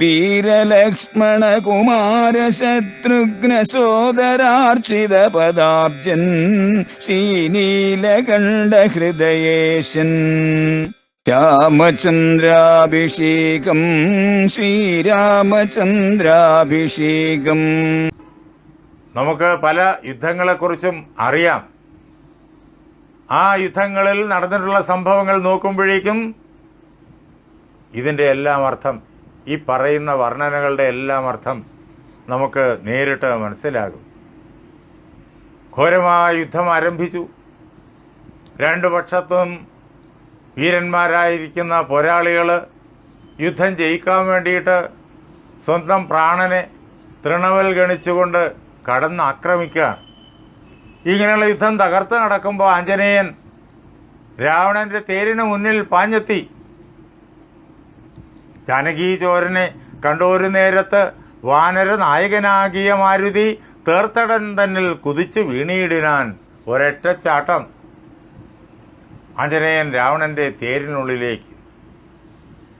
വീരലക്ഷ്മണ കുമാര ശത്രുഘ്ന സോദരാർച്ചിത പദാബ്ജൻ ശ്രീനീലകണ്ഠ ഹൃദയേശൻ രാമചന്ദ്രാഭിഷേകം ശ്രീരാമചന്ദ്രാഭിഷേകം. നമുക്ക് പല യുദ്ധങ്ങളെക്കുറിച്ചും അറിയാം. ആ യുദ്ധങ്ങളിൽ നടന്നിട്ടുള്ള സംഭവങ്ങൾ നോക്കുമ്പോഴേക്കും ഇതിന്റെ എല്ലാം അർത്ഥം ഈ പറയുന്ന വർണനകളുടെ എല്ലാം അർത്ഥം നമുക്ക് നേരിട്ട് മനസ്സിലാകും. ഘോരമായ യുദ്ധം ആരംഭിച്ചു. രണ്ടു പക്ഷത്തും വീരന്മാരായിരിക്കുന്ന പോരാളികൾ യുദ്ധം ജയിക്കാൻ വേണ്ടിയിട്ട് സ്വന്തം പ്രാണനെ തൃണവൽ ഗണിച്ചുകൊണ്ട് കടന്ന് ആക്രമിക്കുകയാണ്. ഇങ്ങനെയുള്ള യുദ്ധം തകർത്ത് നടക്കുമ്പോൾ ആഞ്ജനേയൻ രാവണന്റെ തേരിന് മുന്നിൽ പാഞ്ഞെത്തി. ജാനകി ചോരനെ കണ്ടൊരു നേരത്ത് വാനര നായകനാകിയ മാരുതി തേർത്തടൻ തന്നിൽ കുതിച്ചു വീണിയിടിനാൻ ഒരൊറ്റ ചാട്ടം. ആഞ്ജനേയൻ രാവണന്റെ തേരിനുള്ളിലേക്ക്.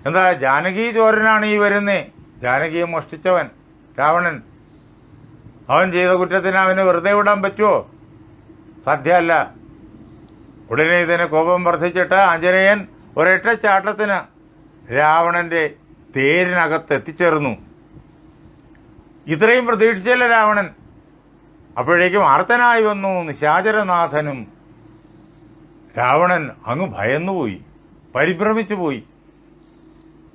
എന്താ ജാനകി ചോരനാണ് ഈ വരുന്നേ? ജാനകിയെ മോഷ്ടിച്ചവൻ രാവണൻ. അവൻ ചെയ്ത കുറ്റത്തിന് അവന് വെറുതെ വിടാൻ പറ്റുമോ സാധ്യമല്ല. ഉടനെ ഇതിന് കോപം വർദ്ധിച്ചിട്ട് ആഞ്ജനേയൻ ഒരൊറ്റ ചാട്ടത്തിന് രാവണന്റെ തേരിനകത്ത് എത്തിച്ചേർന്നു. ഇത്രയും പ്രതീക്ഷിച്ചല്ല രാവണൻ? അപ്പോഴേക്കും ആർത്തനായി വന്നു നിശാചരനാഥനും. രാവണൻ അങ്ങ് ഭയന്നുപോയി പരിഭ്രമിച്ചു പോയി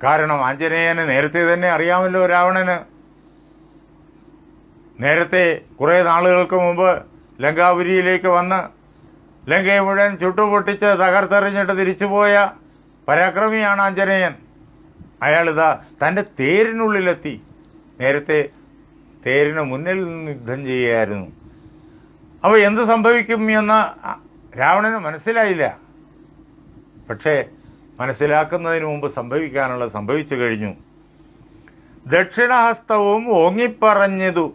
കാരണം ആഞ്ജനേയന് നേരത്തെ തന്നെ അറിയാമല്ലോ രാവണന്. നേരത്തെ കുറേ നാളുകൾക്ക് മുമ്പ് ലങ്കാപുരിയിലേക്ക് വന്ന് ലങ്കയെ മുഴുവൻ ചുട്ടുപൊട്ടിച്ച് തകർത്തെറിഞ്ഞിട്ട് തിരിച്ചുപോയ പരാക്രമിയാണ് ആഞ്ജനേയൻ. അയാളിതാ തന്റെ തേരിനുള്ളിലെത്തി. നേരത്തെ തേരിന് മുന്നിൽ നിന്ന് യുദ്ധം ചെയ്യുകയായിരുന്നു. അപ്പോൾ എന്ത് സംഭവിക്കും എന്ന രാവണന് മനസ്സിലായില്ല. പക്ഷേ മനസ്സിലാക്കുന്നതിന് മുമ്പ് സംഭവിക്കാനുള്ള സംഭവിച്ചു കഴിഞ്ഞു. ദക്ഷിണഹസ്തവും ഓങ്ങിപ്പറഞ്ഞതു.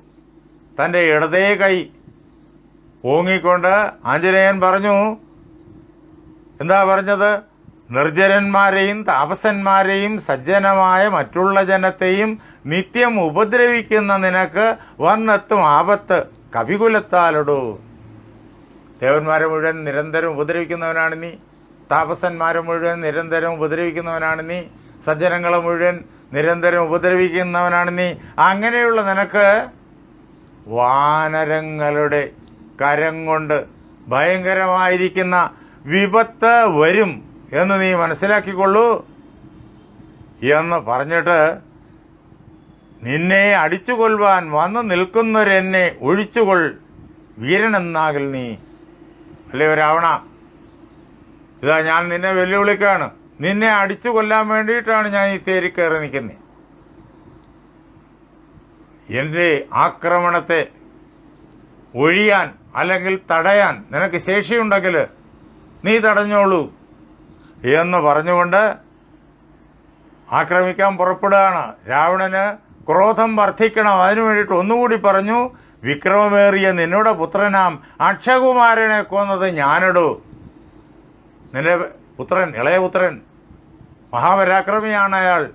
തന്റെ ഇടതേ കൈ. ഓങ്ങിക്കൊണ്ട് ആഞ്ജനേയൻ പറഞ്ഞു എന്താ പറഞ്ഞത്? നിർജരന്മാരെയും താപസന്മാരെയും സജ്ജനമായ മറ്റുള്ള ജനത്തെയും നിത്യം ഉപദ്രവിക്കുന്ന നിനക്ക് വന്നെത്തും ആപത്ത്. കവികുലത്താലടൂ. ദേവന്മാരെ മുഴുവൻ നിരന്തരം ഉപദ്രവിക്കുന്നവനാണ് നീ. താപസന്മാരെ മുഴുവൻ നിരന്തരം ഉപദ്രവിക്കുന്നവനാണ് നീ. സജ്ജനങ്ങളെ മുഴുവൻ നിരന്തരം ഉപദ്രവിക്കുന്നവനാണ് നീ. അങ്ങനെയുള്ള നിനക്ക് വാനരങ്ങളുടെ കരം കൊണ്ട് ഭയങ്കരമായിരിക്കുന്ന വിപത്ത് വരും. എന്ന് നീ മനസ്സിലാക്കിക്കൊള്ളൂ എന്ന് പറഞ്ഞിട്ട് നിന്നെ അടിച്ചു കൊല്ലുവാൻ വന്നു നിൽക്കുന്നവരെന്നെ ഒഴിച്ചുകൊൾ. വീരനെന്നാകിൽ നീ. അല്ലേ രാവണ? ഇതാ ഞാൻ നിന്നെ വെല്ലുവിളിക്കാണ് നിന്നെ അടിച്ചു കൊല്ലാൻ വേണ്ടിയിട്ടാണ് ഞാൻ ഈ തേരി കയറി നിൽക്കുന്നത് എന്റെ ആക്രമണത്തെ ഒഴിയാൻ അല്ലെങ്കിൽ തടയാൻ നിനക്ക് ശേഷിയുണ്ടെങ്കിൽ നീ തടഞ്ഞോളൂ. എന്ന് പറഞ്ഞുകൊണ്ട് ആക്രമിക്കാൻ പുറപ്പെടുകയാണ്. രാവണന് ക്രോധം വർദ്ധിക്കണം. അതിനു വേണ്ടിയിട്ട് ഒന്നുകൂടി പറഞ്ഞു വിക്രമമേറിയ നിന്നുടെ പുത്രനാം. അക്ഷകുമാരനെ കൊന്നത് ഞാനിടൂ. നിന്റെ പുത്രൻ ഇളയപുത്രൻ മഹാപരാക്രമിയാണ് അയാൾ.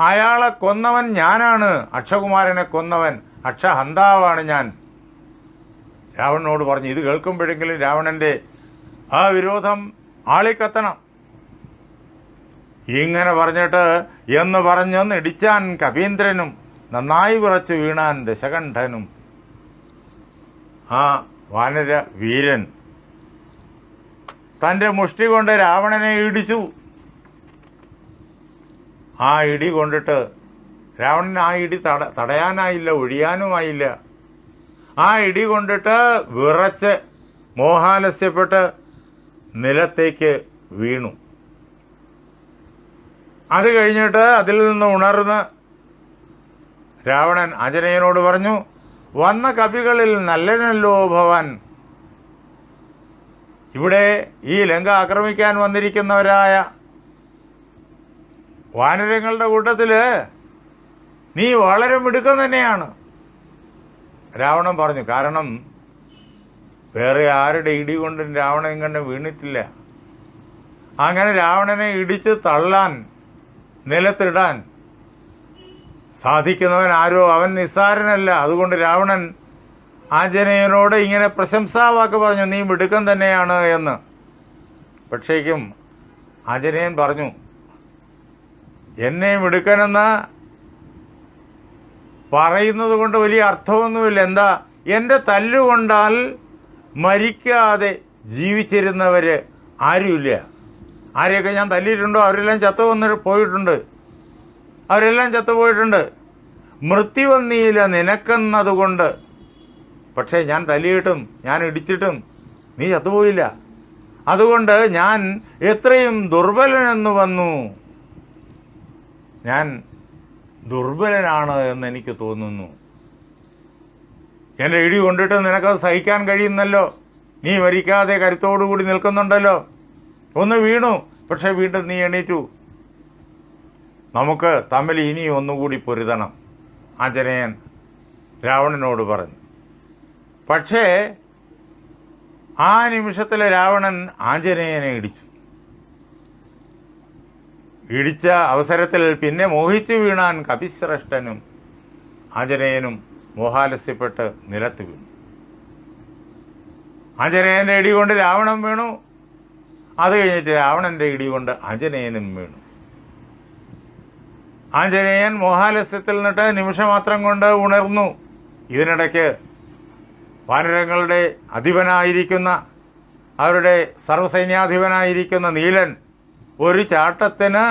അയാളെ കൊന്നവൻ ഞാനാണ്. അക്ഷകുമാരനെ കൊന്നവൻ അക്ഷഹന്താവാണ് ഞാൻ. രാവണനോട് പറഞ്ഞു ഇത് കേൾക്കുമ്പോഴെങ്കിലും രാവണന്റെ ആ വിരോധം ആളിക്കത്തണം. ഇങ്ങനെ പറഞ്ഞിട്ട് എന്ന് പറഞ്ഞൊന്ന് ഇടിച്ചാൻ കവീന്ദ്രനും നന്നായി വിറച്ചു വീണാൻ ദശകണ്ഠനും. ആ വാനര വീരൻ തന്റെ മുഷ്ടി കൊണ്ട് രാവണനെ ഇടിച്ചു. ആ ഇടി കൊണ്ടിട്ട് രാവണൻ ആ ഇടി തട തടയാനായില്ല ഒഴിയാനുമായില്ല. ആ ഇടി കൊണ്ടിട്ട് വിറച്ച് മോഹാലസ്യപ്പെട്ട് നിലത്തേക്ക് വീണു. അത് കഴിഞ്ഞിട്ട് അതിൽ നിന്ന് ഉണർന്ന് രാവണൻ അജനയനോട് പറഞ്ഞു വന്ന കവികളിൽ നല്ലനല്ലോ ഭവൻ. ഇവിടെ ഈ ലങ്ക ആക്രമിക്കാൻ വന്നിരിക്കുന്നവരായ വാനരങ്ങളുടെ കൂട്ടത്തിൽ നീ വളരെ മിടുക്കം തന്നെയാണ്. രാവണൻ പറഞ്ഞു കാരണം വേറെ ആരുടെ ഇടി കൊണ്ടും രാവണൻ കണ്ട് വീണിട്ടില്ല. അങ്ങനെ രാവണനെ ഇടിച്ച് തള്ളാൻ നിലത്തിടാൻ സാധിക്കുന്നവൻ ആരോ? അവൻ നിസ്സാരനല്ല. അതുകൊണ്ട് രാവണൻ ആഞ്ജനേയനോട് ഇങ്ങനെ പ്രശംസാവാക്ക് പറഞ്ഞു നീ മിടുക്കൻ തന്നെയാണ് എന്ന്. പക്ഷേക്കും ആഞ്ജനേയൻ പറഞ്ഞു എന്നെ മിടുക്കനെന്ന് പറയുന്നത് കൊണ്ട് വലിയ അർത്ഥമൊന്നുമില്ല. എന്താ? എന്റെ തല്ലുകൊണ്ടാൽ മരിക്കാതെ ജീവിച്ചിരുന്നവര് ആരുമില്ല. ആരെയൊക്കെ ഞാൻ തല്ലിയിട്ടുണ്ടോ അവരെല്ലാം ചത്തു വന്ന് പോയിട്ടുണ്ട്. അവരെല്ലാം ചത്തുപോയിട്ടുണ്ട്. മൃത്യുവന്നീല നിനക്കെന്നതുകൊണ്ട്. പക്ഷേ ഞാൻ തല്ലിയിട്ടും ഞാൻ ഇടിച്ചിട്ടും നീ ചത്തുപോയില്ല. അതുകൊണ്ട് ഞാൻ എത്രയും ദുർബലനെന്ന് വന്നു. ഞാൻ ദുർബലനാണ് എന്ന് എനിക്ക് തോന്നുന്നു. എന്റെ ഇടി കൊണ്ടിട്ട് നിനക്കത് സഹിക്കാൻ കഴിയുന്നല്ലോ. നീ മരിക്കാതെ കരുത്തോടുകൂടി നിൽക്കുന്നുണ്ടല്ലോ. ഒന്ന് വീണു. പക്ഷെ വീണ്ടും നീ എണീറ്റു. നമുക്ക് തമ്മിൽ ഇനി ഒന്നുകൂടി പൊരുതണം ആഞ്ജനേയൻ രാവണനോട് പറഞ്ഞു. പക്ഷേ ആ നിമിഷത്തിലെ രാവണൻ ആഞ്ജനേയനെ ഇടിച്ചു. ഇടിച്ച അവസരത്തിൽ പിന്നെ മോഹിച്ചു വീണാൻ കപിശ്രേഷ്ഠനും ആഞ്ജനേയനും മോഹാലസ്യപ്പെട്ട് നിലത്ത് വീണു. ആഞ്ജനേയന്റെ ഇടി കൊണ്ട് രാവണൻ വീണു. അത് കഴിഞ്ഞിട്ട് രാവണന്റെ ഇടി കൊണ്ട് വീണു. ആഞ്ജനേയൻ മോഹാലസ്യത്തിൽ നിന്നിട്ട് നിമിഷമാത്രം കൊണ്ട് ഉണർന്നു. ഇതിനിടയ്ക്ക് വാനരങ്ങളുടെ അധിപനായിരിക്കുന്ന അവരുടെ സർവസൈന്യാധിപനായിരിക്കുന്ന നീലൻ ഒരു ചാട്ടത്തിന്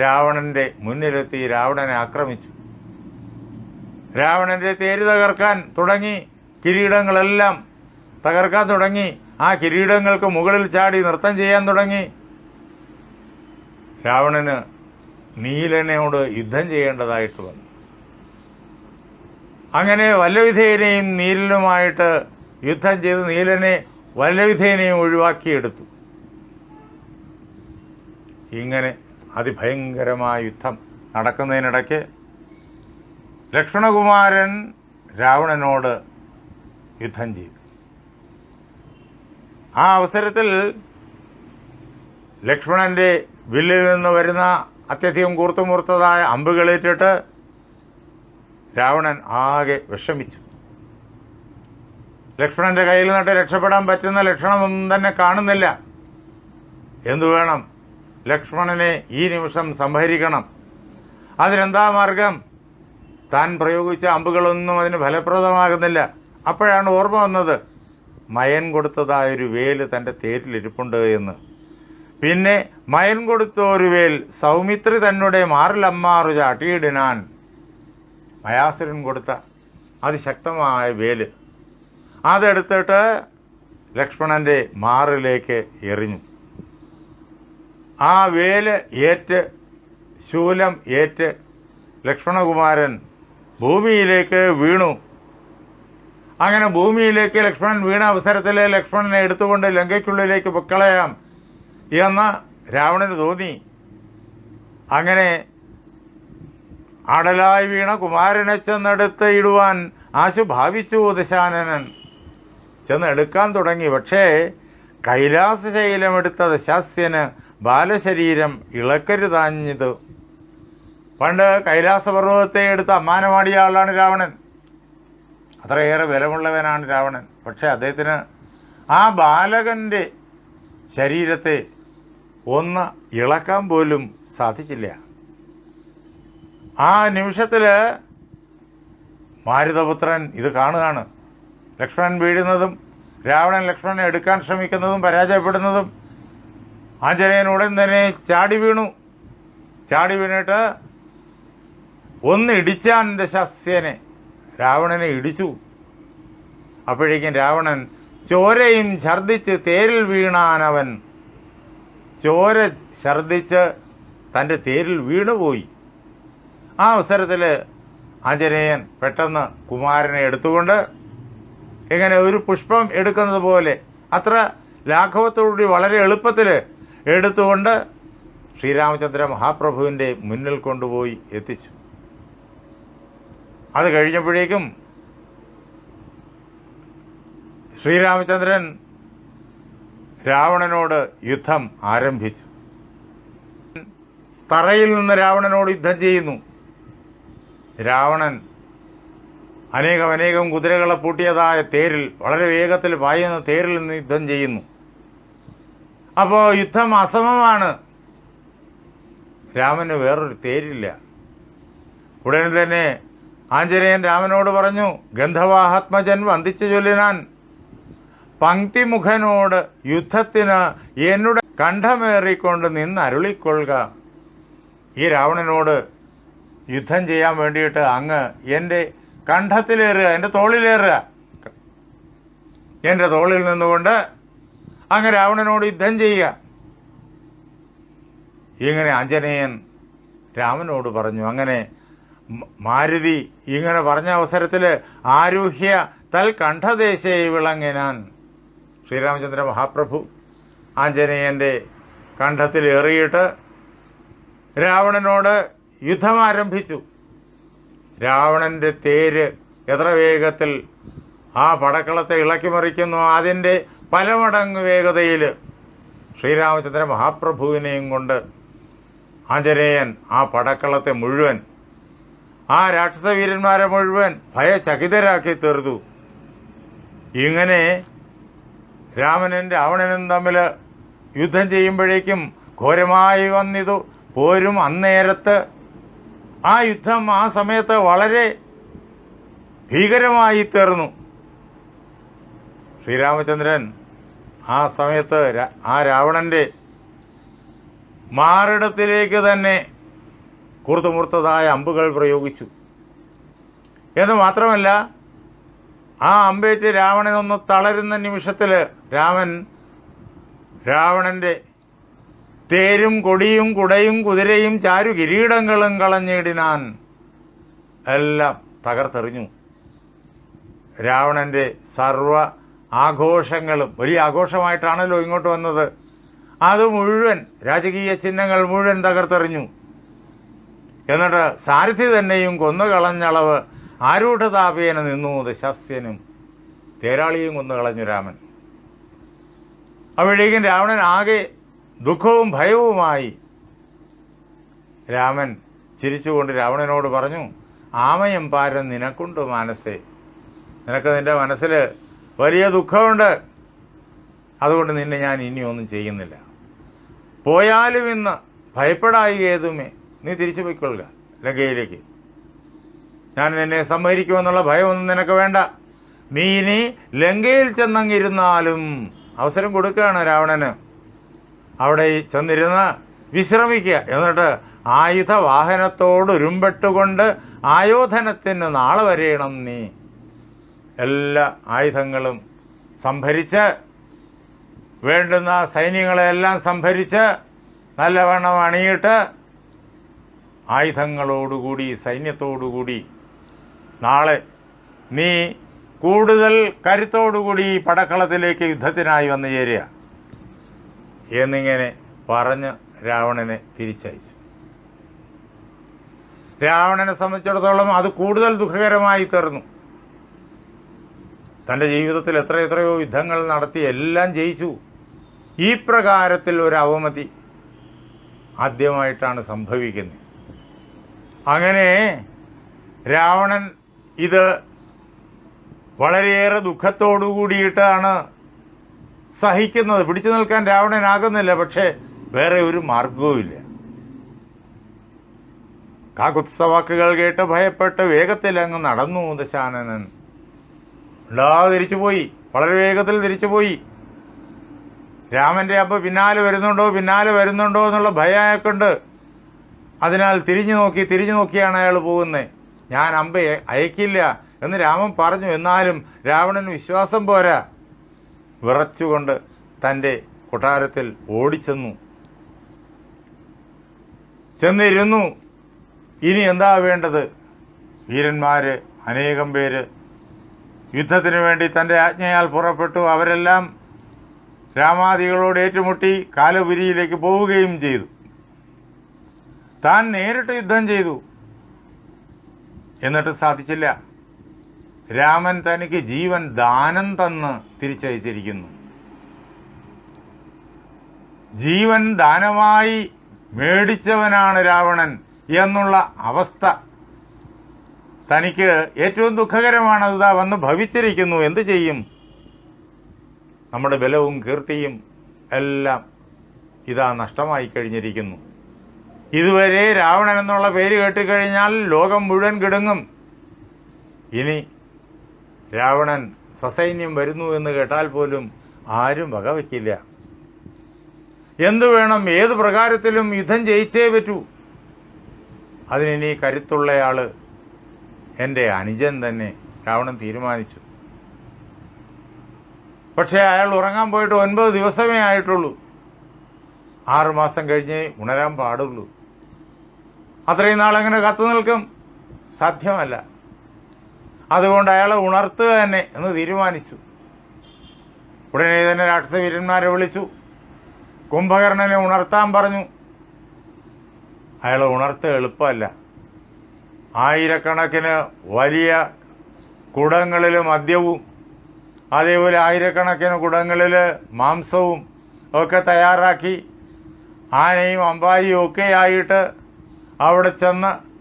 രാവണന്റെ മുന്നിലെത്തി രാവണനെ ആക്രമിച്ചു. രാവണന്റെ തേര് തകർക്കാൻ തുടങ്ങി. കിരീടങ്ങളെല്ലാം തകർക്കാൻ തുടങ്ങി. ആ കിരീടങ്ങൾക്ക് മുകളിൽ ചാടി നൃത്തം ചെയ്യാൻ തുടങ്ങി. രാവണന് നീലനോട് യുദ്ധം ചെയ്യേണ്ടതായിട്ട് വന്നു. അങ്ങനെ വല്ലവിധേനയും നീലനുമായിട്ട് യുദ്ധം ചെയ്ത് നീലനെ വല്ലവിധേനയും ഒഴിവാക്കിയെടുത്തു. ഇങ്ങനെ അതിഭയങ്കരമായ യുദ്ധം നടക്കുന്നതിനിടയ്ക്ക് ലക്ഷ്മണകുമാരൻ രാവണനോട് യുദ്ധം ചെയ്തു. ആ അവസരത്തിൽ ലക്ഷ്മണന്റെ വില്ലിൽ നിന്ന് വരുന്ന അത്യധികം കൂർത്തുമുറുത്തതായ അമ്പുകളേറ്റിട്ട് രാവണൻ ആകെ വിഷമിച്ചു. ലക്ഷ്മണന്റെ കയ്യിൽ നിന്നിട്ട് രക്ഷപ്പെടാൻ പറ്റുന്ന ലക്ഷണമൊന്നും തന്നെ കാണുന്നില്ല. എന്തു വേണം? ലക്ഷ്മണനെ ഈ നിമിഷം സംഹരിക്കണം. അതിനെന്താ മാർഗം? താൻ പ്രയോഗിച്ച അമ്പുകളൊന്നും അതിന് ഫലപ്രദമാകുന്നില്ല. അപ്പോഴാണ് ഓർമ്മ വന്നത്. മയൻ കൊടുത്തതായ ഒരു വേൽ തന്റെ തേരിലിരിപ്പുണ്ട് എന്ന്. പിന്നെ മയൻ കൊടുത്ത ഒരു വേൽ സൗമിത്രി തന്നെ മാറിലമ്മാറു ചാട്ടിയിടിനാൻ. മയാസുരൻ കൊടുത്ത അതിശക്തമായ വേൽ. അതെടുത്തിട്ട് ലക്ഷ്മണന്റെ മാറിലേക്ക് എറിഞ്ഞു. ആ വേൽ ഏറ്റ് ശൂലം ഏറ്റ് ലക്ഷ്മണകുമാരൻ ഭൂമിയിലേക്ക് വീണു. അങ്ങനെ ഭൂമിയിലേക്ക് ലക്ഷ്മണൻ വീണ അവസരത്തിൽ ലക്ഷ്മണനെ എടുത്തുകൊണ്ട് ലങ്കയ്ക്കുള്ളിലേക്ക് പൊക്കളയാം എന്ന് രാവണന് തോന്നി. അങ്ങനെ അടലായി വീണ കുമാരനെ ചെന്നെടുത്ത് ഇടുവാൻ ആശു ഭാവിച്ചു ദശാനനൻ. ചെന്ന് എടുക്കാൻ തുടങ്ങി. പക്ഷേ കൈലാസശൈലമെടുത്ത ദശാസ്യന് ബാലശരീരം ഇളക്കരുതാഞ്ഞത് പണ്ട് കൈലാസപർവതത്തെ എടുത്ത് അമ്മാനമാടിയ ആളാണ് രാവണൻ. അത്രയേറെ ബലമുള്ളവനാണ് രാവണൻ. പക്ഷെ അദ്ദേഹത്തിന് ആ ബാലകന്റെ ശരീരത്തെ ഒന്ന് ഇളക്കാൻ പോലും സാധിച്ചില്ല. ആ നിമിഷത്തിൽ മാരുതപുത്രൻ ഇത് കാണുകയാണ്. ലക്ഷ്മണൻ വീഴുന്നതും രാവണൻ ലക്ഷ്മണനെ എടുക്കാൻ ശ്രമിക്കുന്നതും പരാജയപ്പെടുന്നതും ആഞ്ജനേയൻ ഉടൻ തന്നെ ചാടി വീണു. ചാടി വീണിട്ട് ഒന്ന് ഇടിച്ചാൻ ദശാസ്യനെ രാവണനെ ഇടിച്ചു. അപ്പോഴേക്കും രാവണൻ ചോരയും ഛർദിച്ച് തേരിൽ വീണാനവൻ. ചോര ഛർദിച്ച് തന്റെ തേരിൽ വീണുപോയി. ആ അവസരത്തിൽ ആഞ്ജനേയൻ പെട്ടെന്ന് കുമാരനെ എടുത്തുകൊണ്ട് ഇങ്ങനെ ഒരു പുഷ്പം എടുക്കുന്നത് പോലെ അത്ര ലാഘവത്തോടുകൂടി വളരെ എളുപ്പത്തിൽ എടുത്തുകൊണ്ട് ശ്രീരാമചന്ദ്ര മഹാപ്രഭുവിന്റെ മുന്നിൽ കൊണ്ടുപോയി എത്തിച്ചു. അത് കഴിഞ്ഞപ്പോഴേക്കും ശ്രീരാമചന്ദ്രൻ രാവണനോട് യുദ്ധം ആരംഭിച്ചു. തറയിൽ നിന്ന് രാവണനോട് യുദ്ധം ചെയ്യുന്നു. രാവണൻ അനേകം അനേകം കുതിരകളെ പൂട്ടിയതായ തേരിൽ വളരെ വേഗത്തിൽ പായുന്ന തേരിൽ നിന്ന് യുദ്ധം ചെയ്യുന്നു. അപ്പോൾ യുദ്ധം അസമമാണ്. രാമന് വേറൊരു തേരില്ല. ഉടനെ തന്നെ ആഞ്ജനേയൻ രാമനോട് പറഞ്ഞു ഗന്ധവാഹാത്മജൻ വന്ദിച്ചു ചൊല്ലിനാൻ. പങ്ക്തിമുഖനോട് യുദ്ധത്തിന് എന്നുടെ കണ്ഠമേറിക്കൊണ്ട് നിന്ന് അരുളിക്കൊള്ളുക ഈ രാവണനോട് യുദ്ധം ചെയ്യാൻ വേണ്ടിയിട്ട് അങ്ങ് എന്റെ കണ്ഠത്തിലേറുക എന്റെ തോളിലേറുക. എന്റെ തോളിൽ നിന്നുകൊണ്ട് അങ്ങ് രാവണനോട് യുദ്ധം ചെയ്യുക. ഇങ്ങനെ ആഞ്ജനേയൻ രാമനോട് പറഞ്ഞു അങ്ങനെ മാരുതി ഇങ്ങനെ പറഞ്ഞ അവസരത്തിൽ ആരുഹ്യ തൽ കണ്ഠദേശേ വിളങ്ങിനാൻ. ശ്രീരാമചന്ദ്ര മഹാപ്രഭു ആഞ്ജനേയന്റെ കണ്ഠത്തിൽ എറിയിട്ട് രാവണനോട് യുദ്ധം ആരംഭിച്ചു. രാവണന്റെ തേര് എത്ര വേഗത്തിൽ ആ പടക്കളത്തെ ഇളക്കിമറിക്കുന്നു അതിന്റെ പലമടങ്ങ് വേഗതയിൽ ശ്രീരാമചന്ദ്ര മഹാപ്രഭുവിനെയും കൊണ്ട് ആഞ്ജനേയൻ ആ പടക്കളത്തെ മുഴുവൻ ആ രാക്ഷസവീരന്മാരെ മുഴുവൻ ഭയചകിതരാക്കി തീർത്തു ഇങ്ങനെ രാമനും രാവണനും തമ്മിൽ യുദ്ധം ചെയ്യുമ്പോഴേക്കും ഘോരമായി വന്നിതു. പോരും അന്നേരത്ത് ആ യുദ്ധം ആ സമയത്ത് വളരെ ഭീകരമായി തീർന്നു. ശ്രീരാമചന്ദ്രൻ ആ സമയത്ത് ആ രാവണന്റെ മാറിടത്തിലേക്ക് തന്നെ കുറുത്തുമുറുത്തതായ അമ്പുകൾ പ്രയോഗിച്ചു. എന്ന് മാത്രമല്ല ആ അമ്പേറ്റ് രാവണൻ ഒന്ന് തളരുന്ന നിമിഷത്തിൽ രാമൻ രാവണന്റെ തേരും കൊടിയും കുടയും കുതിരയും ചാരു കിരീടങ്ങളും കളഞ്ഞിടിനാൻ എല്ലാം തകർത്തെറിഞ്ഞു. രാവണന്റെ സർവ ആഘോഷങ്ങളും വലിയ ആഘോഷമായിട്ടാണല്ലോ ഇങ്ങോട്ട് വന്നത്. അത് മുഴുവൻ രാജകീയ ചിഹ്നങ്ങൾ മുഴുവൻ തകർത്തെറിഞ്ഞു. എന്നിട്ട് സാരഥി തന്നെയും കൊന്നുകളഞ്ഞളവ് ആരൂഢതാപേന നിന്നു ദശാസ്യനും. തേരാളിയും കൊന്നുകളഞ്ഞു രാമൻ. അപ്പോഴേക്കും രാവണൻ ആകെ ദുഃഖവും ഭയവുമായി രാമൻ ചിരിച്ചുകൊണ്ട് രാവണനോട് പറഞ്ഞു ആമയം പാരം നിനക്കുണ്ട് മനസ്സേ നിനക്ക് നിന്റെ മനസ്സിൽ വലിയ ദുഃഖമുണ്ട്. അതുകൊണ്ട് നിന്നെ ഞാൻ ഇനിയൊന്നും ചെയ്യുന്നില്ല. പോയാലും ഇന്ന് ഭയപ്പെടായി ഏതുമേ? നീ തിരിച്ചു പോയിക്കൊള്ളുക ലങ്കയിലേക്ക്. ഞാൻ നിന്നെ സംഹരിക്കുമെന്നുള്ള ഭയമൊന്നും നിനക്ക് വേണ്ട. നീ ഇനി ലങ്കയിൽ ചെന്നങ്ങിരുന്നാലും അവസരം കൊടുക്കുകയാണ് രാവണന്. അവിടെ ചെന്നിരുന്ന് വിശ്രമിക്കുക. എന്നിട്ട് ആയുധ വാഹനത്തോട് ഉരുമ്പെട്ടുകൊണ്ട് ആയോധനത്തിന് നാളെ വരെയണം നീ. എല്ലാ ആയുധങ്ങളും സംഭരിച്ച് വേണ്ടുന്ന സൈന്യങ്ങളെല്ലാം സംഭരിച്ച് നല്ലവണ്ണം അണിയിട്ട് ആയുധങ്ങളോടുകൂടി സൈന്യത്തോടുകൂടി. നാളെ നീ കൂടുതൽ കരുത്തോടുകൂടി പടക്കളത്തിലേക്ക് യുദ്ധത്തിനായി വന്നു ചേരുക. എന്നിങ്ങനെ പറഞ്ഞ് രാവണനെ തിരിച്ചയച്ചു. രാവണനെ സംബന്ധിച്ചിടത്തോളം അത് കൂടുതൽ ദുഃഖകരമായി തീർന്നു. തന്റെ ജീവിതത്തിൽ എത്ര എത്രയോ യുദ്ധങ്ങൾ നടത്തി എല്ലാം ജയിച്ചു. ഈ പ്രകാരത്തിൽ ഒരു അവമതി ആദ്യമായിട്ടാണ് സംഭവിക്കുന്നത്. അങ്ങനെ രാവണൻ ഇത് വളരെയേറെ ദുഃഖത്തോടു കൂടിയിട്ടാണ് സഹിക്കുന്നത്. പിടിച്ചു നിൽക്കാൻ രാവണനാകുന്നില്ല പക്ഷേ വേറെ ഒരു മാർഗവുമില്ല കാകുത്സവാക്കുകൾ കേട്ട് ഭയപ്പെട്ട് വേഗത്തിൽ അങ്ങ് നടന്നു ദശാനനൻ. ഉണ്ടാതെ തിരിച്ചുപോയി വളരെ വേഗത്തിൽ തിരിച്ചുപോയി. രാമന്റെ അപ്പ പിന്നാലെ വരുന്നുണ്ടോ പിന്നാലെ വരുന്നുണ്ടോ എന്നുള്ള ഭയം അയാൾക്കുണ്ട് അതിനാൽ തിരിഞ്ഞു നോക്കി തിരിഞ്ഞു നോക്കിയാണ് അയാൾ പോകുന്നത് ഞാൻ അമ്പയെ അയക്കില്ല എന്ന് രാമൻ പറഞ്ഞു. എന്നാലും രാവണൻ വിശ്വാസം പോരാ. വിറച്ചുകൊണ്ട് തന്റെ കൊട്ടാരത്തിൽ ഓടിച്ചെന്നു. ചെന്നിരുന്നു. ഇനി എന്താ വേണ്ടത്? വീരന്മാര് അനേകം പേര് യുദ്ധത്തിനു വേണ്ടി തന്റെ ആജ്ഞയാൽ പുറപ്പെട്ടു. അവരെല്ലാം രാമാദികളോട് ഏറ്റുമുട്ടി കാലപുരിയിലേക്ക് പോവുകയും ചെയ്തു. താൻ നേരിട്ട് യുദ്ധം ചെയ്തു. എന്നിട്ട് സാധിച്ചില്ല. രാമൻ തനിക്ക് ജീവൻ ദാനം തന്ന് തിരിച്ചയച്ചിരിക്കുന്നു. ജീവൻ ദാനമായി മേടിച്ചവനാണ് രാവണൻ എന്നുള്ള അവസ്ഥ തനിക്ക് ഏറ്റവും ദുഃഖകരമാണ് ഇതാ വന്ന് ഭവിച്ചിരിക്കുന്നു. എന്തു ചെയ്യും? നമ്മുടെ ബലവും കീർത്തിയും എല്ലാം ഇതാ നഷ്ടമായി കഴിഞ്ഞിരിക്കുന്നു. ഇതുവരെ രാവണൻ എന്നുള്ള പേര് കേട്ടിക്കഴിഞ്ഞാൽ ലോകം മുഴുവൻ കിടങ്ങും. ഇനി രാവണൻ സസൈന്യം വരുന്നു എന്ന് കേട്ടാൽ പോലും ആരും വകവയ്ക്കില്ല എന്തു വേണം ഏത് പ്രകാരത്തിലും യുദ്ധം ജയിച്ചേ പറ്റൂ. അതിനി കരുത്തുള്ളയാൾ എന്റെ അനുജൻ തന്നെ രാവണൻ തീരുമാനിച്ചു. പക്ഷേ അയാൾ ഉറങ്ങാൻ പോയിട്ട് ഒൻപത് ദിവസമേ ആയിട്ടുള്ളൂ. ആറുമാസം കഴിഞ്ഞേ ഉണരാൻ പാടുള്ളൂ. അത്രയും നാൾ അങ്ങനെ കത്തു നിൽക്കും? സാധ്യമല്ല അതുകൊണ്ട് അയാളെ ഉണർത്തുക തന്നെ എന്ന് തീരുമാനിച്ചു. ഉടനെ തന്നെ രാക്ഷസവീരന്മാരെ വിളിച്ചു. കുംഭകർണനെ ഉണർത്താൻ പറഞ്ഞു. അയാളെ ഉണർത്തുക എളുപ്പമല്ല. ആയിരക്കണക്കിന് വലിയ കുടങ്ങളിൽ മദ്യവും അതേപോലെ ആയിരക്കണക്കിന് കുടങ്ങളിൽ മാംസവും ഒക്കെ തയ്യാറാക്കി ആനയും അമ്പാരിയും ഒക്കെ ആയിട്ട് അവിടെ ചെന്ന്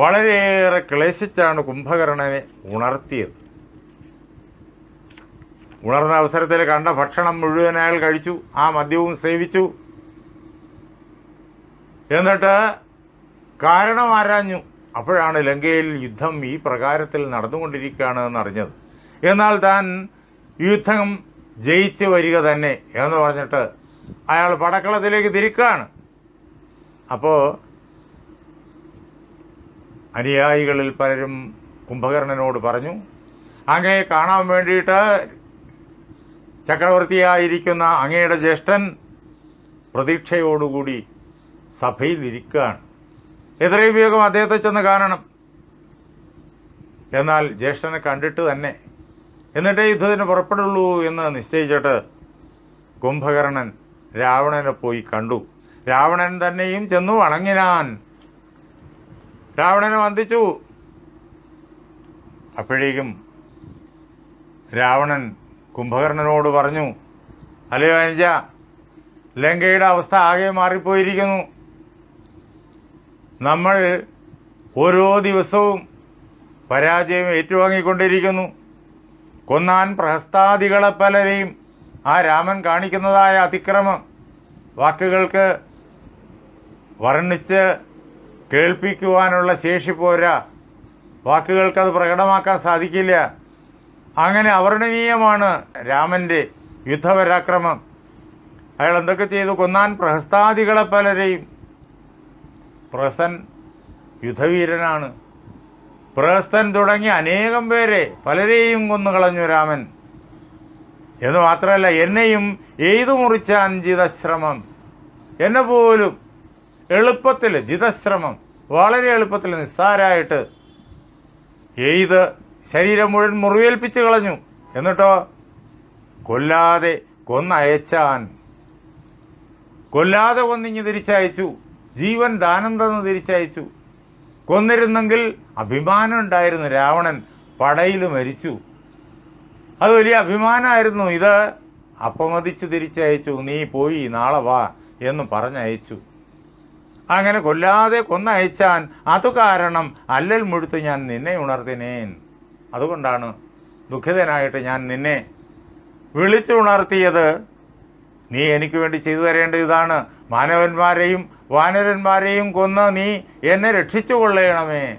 വളരെയേറെ ക്ലേശിച്ചാണ് കുംഭകർണനെ ഉണർത്തിയത്. ഉണർന്ന അവസരത്തിൽ കണ്ട ഭക്ഷണം മുഴുവൻ അയാൾ കഴിച്ചു ആ മദ്യവും സേവിച്ചു. എന്നിട്ട് കാരണം ആരാഞ്ഞു? അപ്പോഴാണ് ലങ്കയിൽ യുദ്ധം ഈ പ്രകാരത്തിൽ നടന്നുകൊണ്ടിരിക്കുകയാണ് എന്നറിഞ്ഞത്. എന്നാൽ താൻ യുദ്ധം ജയിച്ചു വരിക തന്നെ എന്ന് പറഞ്ഞിട്ട് അയാൾ പടക്കളത്തിലേക്ക് തിരിക്കുകയാണ് അപ്പോൾ അനുയായികളിൽ പലരും കുംഭകർണനോട് പറഞ്ഞു അങ്ങയെ കാണാൻ വേണ്ടിയിട്ട് ചക്രവർത്തിയായിരിക്കുന്ന അങ്ങയുടെ ജ്യേഷ്ഠൻ പ്രതീക്ഷയോടുകൂടി സഭയിൽ ഇരിക്കുകയാണ്. എത്രയും വേഗം അദ്ദേഹത്തെ ചെന്ന് കാണണം. എന്നാൽ ജ്യേഷ്ഠനെ കണ്ടിട്ട് തന്നെ. എന്നിട്ടേ യുദ്ധത്തിന് പുറപ്പെടുള്ളൂ എന്ന് നിശ്ചയിച്ചിട്ട് കുംഭകർണൻ രാവണനെ പോയി കണ്ടു. രാവണൻ തന്നെയും ചെന്നു വണങ്ങിനാൻ. രാവണനെ വന്ദിച്ചു. അപ്പോഴേക്കും രാവണൻ കുംഭകർണനോട് പറഞ്ഞു അല്ലയോ അനുജ ലങ്കയുടെ അവസ്ഥ ആകെ മാറിപ്പോയിരിക്കുന്നു. നമ്മൾ ഓരോ ദിവസവും പരാജയം ഏറ്റുവാങ്ങിക്കൊണ്ടിരിക്കുന്നു. കൊന്നാൻ പ്രഹസ്താദികളെ പലരെയും ആ രാമൻ കാണിക്കുന്നതായ അതിക്രമം വാക്കുകൾക്ക് വർണിച്ച് കേൾപ്പിക്കുവാനുള്ള ശേഷി പോരാ. വാക്കുകൾക്കത് പ്രകടമാക്കാൻ സാധിക്കില്ല. അങ്ങനെ അവർണനീയമാണ് രാമന്റെ യുദ്ധപരാക്രമം. അയാൾ എന്തൊക്കെ ചെയ്തു? കൊന്നാൻ പ്രഹസ്താദികളെ പലരെയും. പ്രസൻ യുദ്ധവീരനാണ്. പ്രഹസ്തൻ തുടങ്ങി അനേകം പേരെ പലരെയും കൊന്നുകളഞ്ഞു രാമൻ. എന്ന് മാത്രമല്ല എന്നെയും എയ്തു മുറിച്ച ജിതശ്രമം. എന്നെ പോലും എളുപ്പത്തിൽ ജിതശ്രമം വളരെ എളുപ്പത്തിൽ നിസ്സാരായിട്ട് എയ്ത് ശരീരം മുഴുവൻ മുറിവേൽപ്പിച്ച് കളഞ്ഞു. എന്നിട്ടോ? കൊല്ലാതെ കൊന്നയച്ചാൻ. കൊല്ലാതെ കൊന്നിഞ്ഞ് തിരിച്ചയച്ചു. ജീവൻ ദാനം തന്ന് തിരിച്ചയച്ചു. കൊന്നിരുന്നെങ്കിൽ അഭിമാനം ഉണ്ടായിരുന്നു. രാവണൻ പടയിൽ മരിച്ചു. അത് വലിയ അഭിമാനമായിരുന്നു. ഇത് അപമതിച്ച് തിരിച്ചയച്ചു. നീ പോയി നാളെ വാ എന്ന് പറഞ്ഞയച്ചു. അങ്ങനെ കൊല്ലാതെ കൊന്നയച്ചാൻ അതു കാരണം അല്ലൽ മുഴുത്ത് ഞാൻ നിന്നെ ഉണർത്തിനേൻ. അതുകൊണ്ടാണ് ദുഃഖിതനായിട്ട് ഞാൻ നിന്നെ വിളിച്ചു വിളിച്ചുണർത്തിയത് നീ എനിക്ക് വേണ്ടി ചെയ്തു തരേണ്ട ഇതാണ്. മാനവന്മാരെയും വാനരന്മാരെയും കൊന്ന് നീ എന്നെ രക്ഷിച്ചു കൊള്ളണമേ.